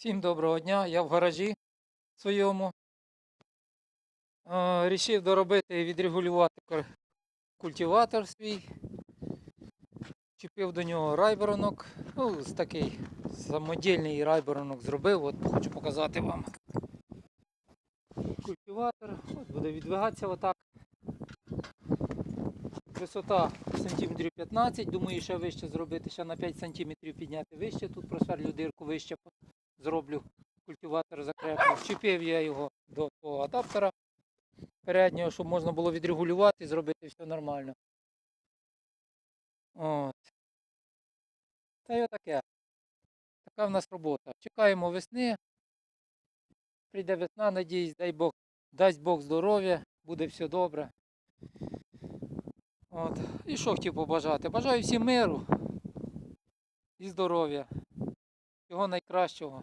Всім доброго дня. Я в гаражі своєму. Е, Рішив доробити і відрегулювати культиватор свій. Чіпив до нього райборонок. Ну, такий самодільний райборонок зробив. От хочу показати вам. Культиватор. От буде відвигатися отак. Висота сантиметрів 15. Думаю, ще вище зробити, ще на 5 сантиметрів підняти вище. Тут просверлю дирку вище зроблю. Культиватор закреплю. Вчепив я його до того адаптера переднього, щоб можна було відрегулювати і зробити все нормально. От. Та й отаке. Така в нас робота. Чекаємо весни. Прийде весна, надіюсь, дай Бог, дасть Бог здоров'я, буде все добре. От. І що хотів побажати? Бажаю всім миру і здоров'я. Всього найкращого.